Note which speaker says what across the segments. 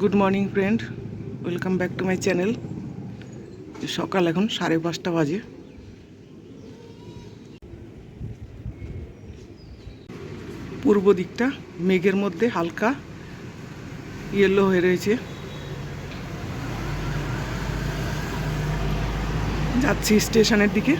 Speaker 1: Good morning friend welcome back to my channel সকাল এখন, সাড়ে পাঁচটা বাজে। পূর্ব দিকটা, মেঘের মধ্যে হালকা ইয়েলো হয়ে রয়েছে। যাচ্ছি স্টেশনের দিকে।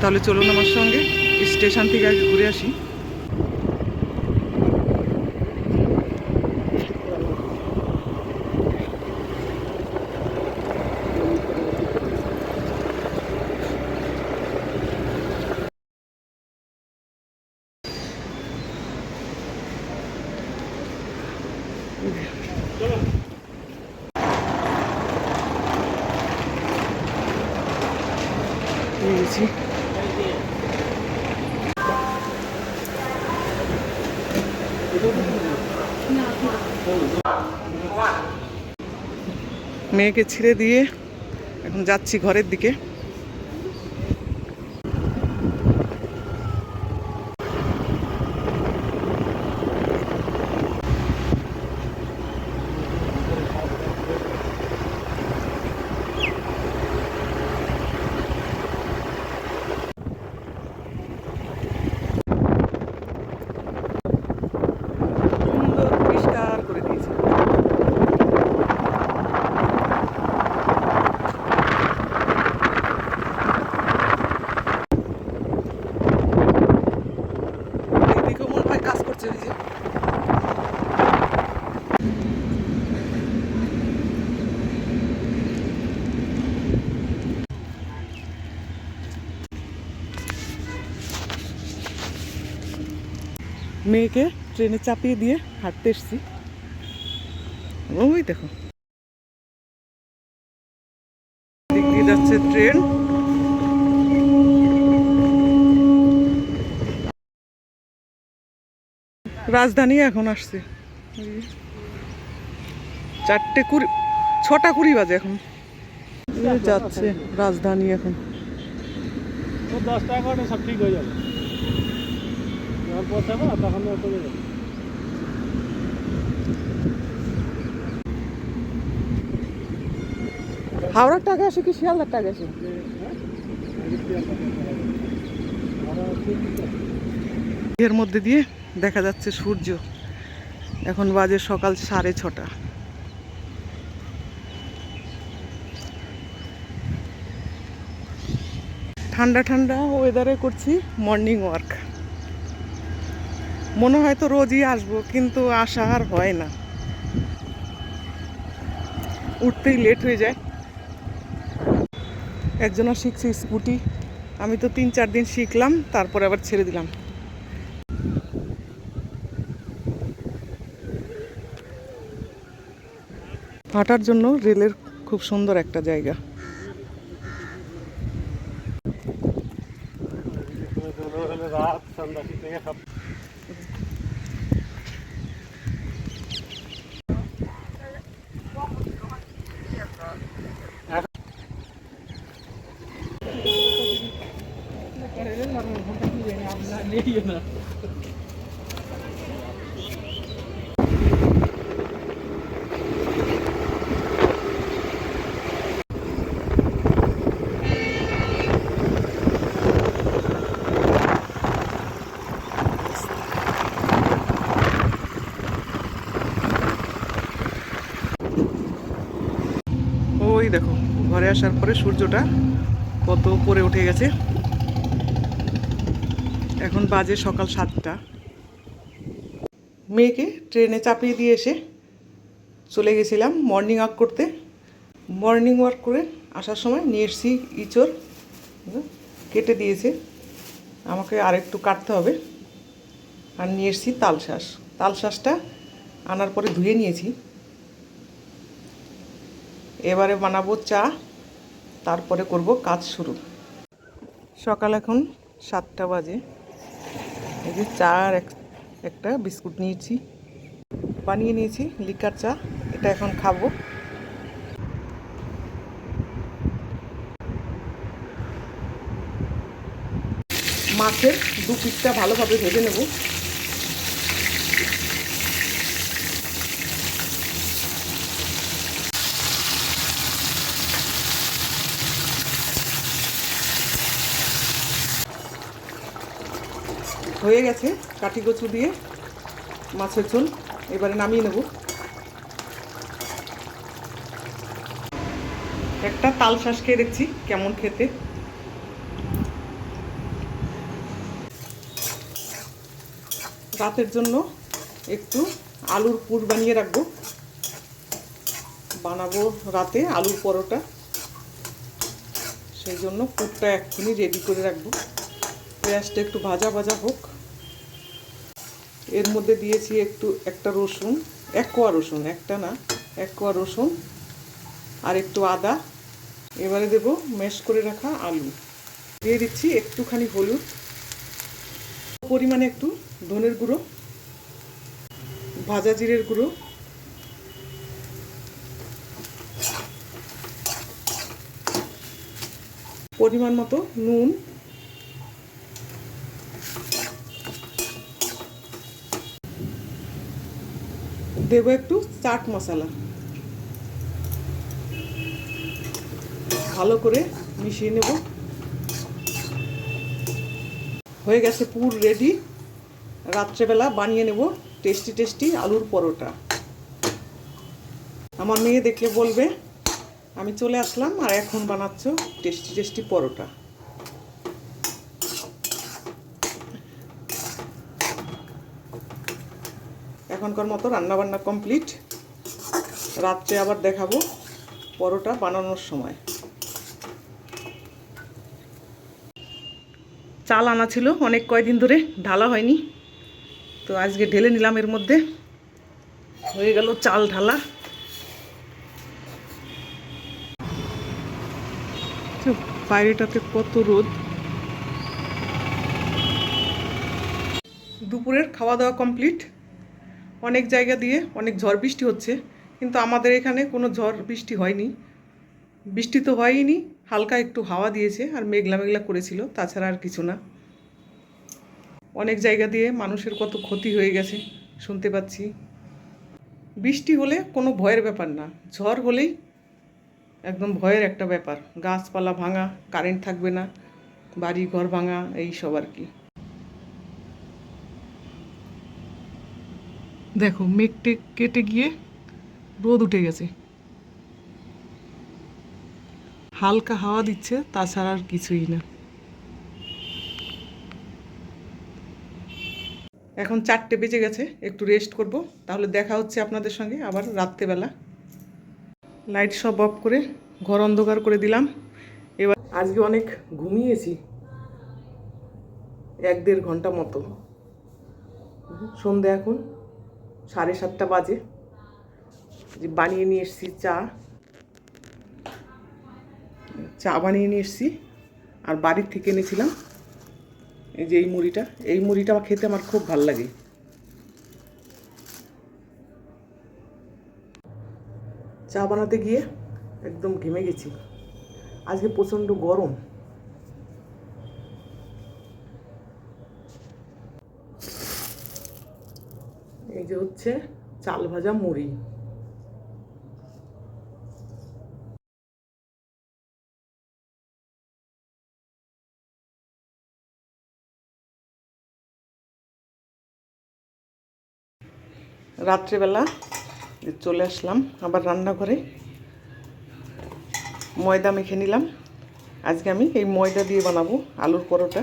Speaker 1: তাহলে চলুন আমার সঙ্গে, স্টেশন থেকে আগে ঘুরে আসি পেয়ে গেছি মেয়েকে ছেড়ে দিয়ে এখন যাচ্ছি ঘরের দিকে সুন্দর পরিষ্কার করে দিয়েছে এদিকেও মনে হয় কাজ করছে ওই যে মেয়েকে ট্রেনে চাপিয়ে দিয়ে হাঁটতে এসছি। ওই দেখো। যাচ্ছে ট্রেন। রাজধানী এখন আসছে। চারটে কুড়ি, ছটা কুড়ি বাজে এখন। যাচ্ছে রাজধানী এখন।
Speaker 2: সব ঠিক হয়ে যাবে। যখন পৌঁছাবো, তখন চলে যাবে।
Speaker 1: হাওড়ার টাকা আসে কি, শিয়ালদার টাকা আসে এর মধ্যে দিয়ে দেখা যাচ্ছে সূর্য। এখন বাজে সকাল সাড়ে ছটা। ঠান্ডা ঠান্ডা ওয়েদারে করছি মর্নিং ওয়ার্ক মনে হয় তো রোজই আসব, কিন্তু আসা আর হয় না। উঠতেই লেট হয়ে যায়। একজনা শিখছে স্কুটি। আমি তো তিন চার দিন শিখলাম, তারপরে আবার ছেড়ে দিলাম। হাঁটার জন্য রেলের খুব সুন্দর একটা জায়গা।
Speaker 2: রাত সন্ধ্যা থেকে সব
Speaker 1: ওই দেখো ঘরে আসার পরে সূর্যটা কত উপরে উঠে গেছে। এখন বাজে সকাল সাতটা। মেয়েকে ট্রেনে চাপিয়ে দিয়ে এসে চলে গেছিলাম মর্নিং ওয়াক করতে। মর্নিং ওয়াক করে আসার সময় নিয়ে এসছি ইঁচড় কেটে দিয়েছে। আমাকে আরেকটু কাটতে হবে। আর নিয়ে এসছি তালশাঁস। তালশাঁসটা আনার পরে ধুয়ে নিয়েছি। এবারে বানাবো চা, তারপরে করব কাজ শুরু। সকাল এখন সাতটা বাজে। এই যে চা আর এক- একটা বিস্কুট নিয়েছি। বানিয়ে নিয়েছি, লিকার চা, এটা এখন খাব। মাছের দু পিসটা ভালোভাবে ভেজে নেব। হয়ে গেছে কাঠি কচু দিয়ে মাছের ঝোল। এবারে নামিয়ে নেব। একটা তাল শ্বাস খেয়ে দেখছি কেমন খেতে। রাতের জন্য একটু আলুর পুর বানিয়ে রাখব। বানাবো রাতে আলুর পরোটা। সেই জন্য পুরটা এক্ষুনি রেডি করে রাখব। পেঁয়াজটা একটু ভাজা ভাজা হোক। এর মধ্যে দিয়েছি একটু একটা রসুন, এক কোয়া রসুন, একটা না, এক কোয়া রসুন আর একটু আদা। এবারে দেব ম্যাশ করে রাখা আলু। দিয়ে দিচ্ছি একটুখানি হলুদ। পরিমাণে একটু ধনের গুঁড়ো, ভাজা জিরের গুঁড়ো। পরিমাণ মতো নুন। দেব একটু চাট মশলা। ভালো করে মিশিয়ে নেব। হয়ে গেছে পুর রেডি। রাত্রেবেলা বানিয়ে নেব টেস্টি টেস্টি আলুর পরোটা। আমার মেয়ে দেখলে বলবে, আমি চলে আসলাম আর এখন বানাচ্ছ টেস্টি টেস্টি পরোটা। এখনকার মতো রান্নাবান্না কমপ্লিট। রাত্রে আবার দেখাবো পরোটা বানানোর সময়। চাল আনা ছিল অনেক কয়দিন ধরে, ঢালা হয়নি। তো আজকে ঢেলে নিলাম এর মধ্যে। হয়ে গেল চাল ঢালা। বাইরেটাতে কত রোদ। দুপুরের খাওয়া দাওয়া কমপ্লিট। অনেক জায়গা দিয়ে অনেক ঝড় বৃষ্টি হচ্ছে, কিন্তু আমাদের এখানে কোনো ঝড় বৃষ্টি হয়নি। বৃষ্টি তো হয়নি হালকা একটু হাওয়া দিয়েছে আর মেঘলা মেঘলা করেছিল, তাছাড়া আর কিছু না। অনেক জায়গা দিয়ে মানুষের কত ক্ষতি হয়ে গেছে, শুনতে পাচ্ছি। বৃষ্টি হলে কোনো ভয়ের ব্যাপার না, ঝড় হলেই একদম ভয়ের একটা ব্যাপার। গাছপালা ভাঙা, কারেন্ট থাকবে না বাড়ি ঘর ভাঙা, এই সব আর কি। দেখো, মেঘটে কেটে গিয়ে রোদ উঠে গেছে। হালকা হাওয়া দিচ্ছে, তাছাড়া আর কিছুই না। এখন চারটে বেজে গেছে, একটু রেস্ট করব। তাহলে দেখা হচ্ছে আপনাদের সঙ্গে আবার রাত্রেবেলা। লাইট সব অফ করে ঘর অন্ধকার করে দিলাম। এবার আজকে অনেক ঘুমিয়েছি, এক দেড় ঘণ্টা মতো। সন্ধে এখন। সাড়ে সাতটা বাজে। যে বানিয়ে নিয়ে এসেছি চা। চা বানিয়ে নিয়ে এসেছি। আর বাড়ির থেকে এনেছিলাম। এই যে এই মুড়িটা। এই মুড়িটা আমার খেতে আমার খুব ভালো লাগে। চা বানাতে গিয়ে একদম ঘেমে গেছি। আজকে প্রচণ্ড গরম। হচ্ছে চাল ভাজা মুড়ি। রাত্রেবেলা চলে আসলাম, আবার রান্নাঘরে। ময়দা মেখে নিলাম। আজকে আমি এই ময়দা দিয়ে বানাবো আলুর পরোটা।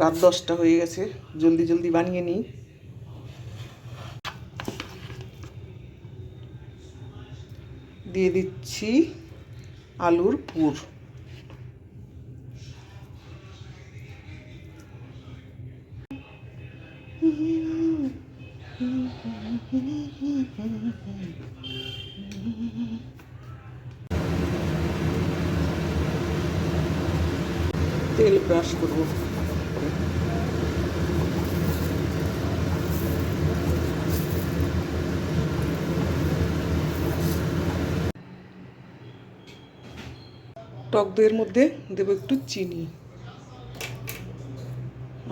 Speaker 1: রাত দশটা হয়ে গেছে। জলদি জলদি বানিয়ে নিই। দিয়ে দিচ্ছি আলুর পুর। তেল ব্রাশ করব। টক দইয়ের মধ্যে দেবো একটু চিনি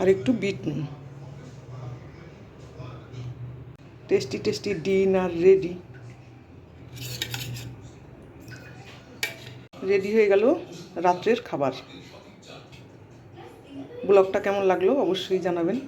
Speaker 1: আর একটু বিট নুন tasty tasty dinner ready. Ready হয়ে গেল রাত্রের খাবার। ব্লগটা কেমন লাগল অবশ্যই জানাবেন।